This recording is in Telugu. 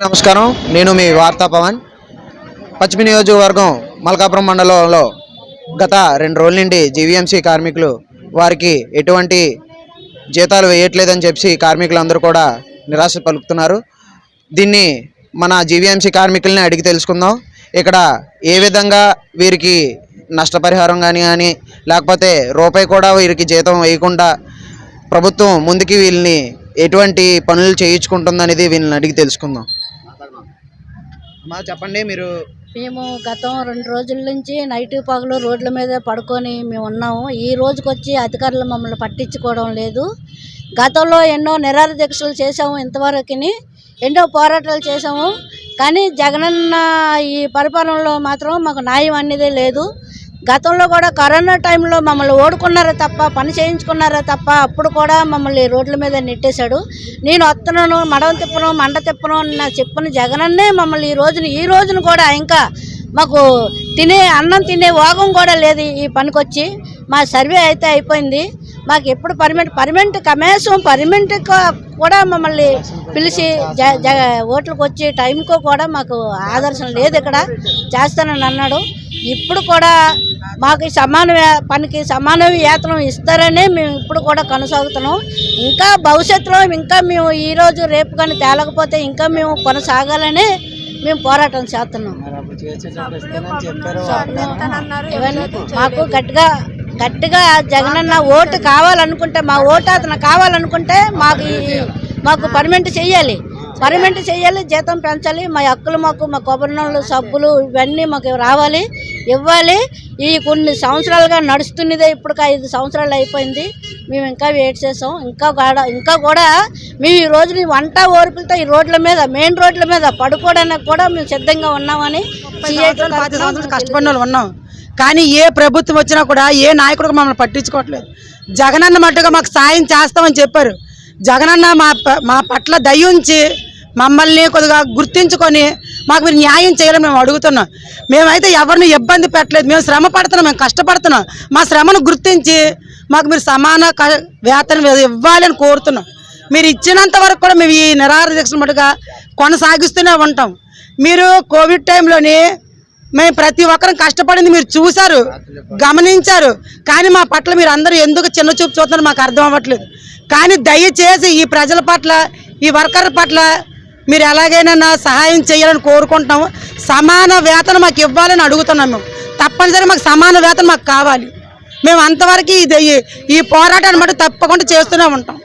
నమస్కారం. నేను మీ వార్తా పవన్. పశ్చిమ నియోజకవర్గం మల్కాపురం మండలంలో గత రెండు రోజుల నుండి జీవీఎంసీ కార్మికులు వారికి ఎటువంటి జీతాలు వేయట్లేదని చెప్పి కార్మికులందరూ కూడా నిరాశ పలుకుతున్నారు. దీన్ని మన జీవీఎంసీ కార్మికుల్ని అడిగి తెలుసుకుందాం. ఇక్కడ ఏ విధంగా వీరికి నష్టపరిహారం కానీ కానీ లేకపోతే రూపాయి కూడా వీరికి జీతం వేయకుండా ప్రభుత్వం ముందుకి వీళ్ళని ఎటువంటి పనులు చేయించుకుంటుందనేది వీళ్ళని అడిగి తెలుసుకుందాం. అమ్మా చెప్పండి మీరు మేము గతం రెండు రోజుల నుంచి నైట్ పగలు రోడ్ల మీద పడుకొని మేము ఉన్నాము. ఈ రోజుకి వచ్చి అధికారులు మమ్మల్ని పట్టించుకోవడం లేదు. గతంలో ఎన్నో నిరాహార దీక్షలు చేసాము ఇంతవరకుని ఎన్నో పోరాటాలు చేసాము కానీ జగనన్న ఈ పరిపాలనలో మాత్రం మాకు న్యాయం అనేది లేదు. గతంలో కూడా కరోనా టైంలో మమ్మల్ని ఓడుకున్నారా తప్ప పని చేయించుకున్నారా తప్ప అప్పుడు కూడా మమ్మల్ని రోడ్ల మీద నెట్టేశాడు. నేను వస్తున్నాను మడవ తిప్పను మండ తిప్పను నా చెప్పిన జగనన్నే మమ్మల్ని ఈ రోజున ఈ రోజున కూడా ఇంకా మాకు తినే అన్నం తినే వాగం కూడా లేదు ఈ పనికొచ్చి. మా సర్వే అయితే అయిపోయింది. మాకు ఎప్పుడు పర్మనెంట్ పర్మనెంట్ కమేసం పర్మనెంట్ కూడా మమ్మల్ని పిలిచి జ జ ఓట్లకు వచ్చి టైంకు కూడా మాకు ఆదర్శం లేదు ఇక్కడ. చేస్తానని అన్నాడు. ఇప్పుడు కూడా మాకు ఈ సమాన పనికి సమాన వేతనం ఇస్తారనే మేము ఇప్పుడు కూడా కొనసాగుతున్నాం. ఇంకా భవిష్యత్తులో ఇంకా మేము ఈ రోజు రేపు కానీ తేలకపోతే ఇంకా మేము కొనసాగాలని మేము పోరాటం చేస్తున్నాం. మాకు గట్టిగా గట్టిగా జగనన్న ఓటు కావాలనుకుంటే మా ఓటు అతను కావాలనుకుంటే మాకు మాకు పర్మనెంట్ చెయ్యాలి పర్మనెంట్ చెయ్యాలి జీతం పెంచాలి మా హక్కులు మాకు మా కొబ్బరినోళ్ళు సబ్బులు ఇవన్నీ మాకు రావాలి. ఇవ్వాలి. ఈ కొన్ని సంవత్సరాలుగా నడుస్తున్నదే ఇప్పుడు ఐదు సంవత్సరాలు అయిపోయింది. మేము ఇంకా వెయిట్ చేసాం. ఇంకా కూడా ఇంకా కూడా మేము ఈ రోజు వంట ఓర్పులతో ఈ రోడ్ల మీద మెయిన్ రోడ్ల మీద పడుకోవడానికి కూడా మేము సిద్ధంగా ఉన్నామని కష్టపడిన ఉన్నాం. కానీ ఏ ప్రభుత్వం వచ్చినా కూడా ఏ నాయకుడు మమ్మల్ని పట్టించుకోవట్లేదు. జగనన్న మట్టుగా మాకు సాయం చేస్తామని చెప్పారు. జగనన్న మా మా పట్ల దయ ఉంచి మమ్మల్ని కొద్దిగా గుర్తించుకొని మాకు మీరు న్యాయం చేయాలని మేము అడుగుతున్నాం. మేమైతే ఎవరిని ఇబ్బంది పెట్టలేదు. మేము శ్రమ పడుతున్నాం మేము కష్టపడుతున్నాం. మా శ్రమను గుర్తించి మాకు మీరు సమాన వేతనం ఇవ్వాలని కోరుతున్నాం. మీరు ఇచ్చినంత వరకు కూడా మేము ఈ నిరాహార దీక్షలు మటుగా కొనసాగిస్తూనే ఉంటాం. మీరు కోవిడ్ టైంలోని మేము ప్రతి ఒక్కరం కష్టపడింది మీరు చూశారు గమనించారు. కానీ మా పట్ల మీరు అందరూ ఎందుకు చిన్న చూపు చూస్తున్నారు మాకు అర్థం అవ్వట్లేదు. కానీ దయచేసి ఈ ప్రజల పట్ల ఈ వర్కర్ పట్ల మీరు ఎలాగైనా నా సహాయం చేయాలని కోరుకుంటున్నాము. సమాన వేతనం మాకు ఇవ్వాలని అడుగుతున్నాం మేము. తప్పనిసరి మాకు సమాన వేతనం మాకు కావాలి. మేము అంతవరకు ఇది ఈ పోరాటాన్ని మటు తప్పకుండా చేస్తూనే ఉంటాం.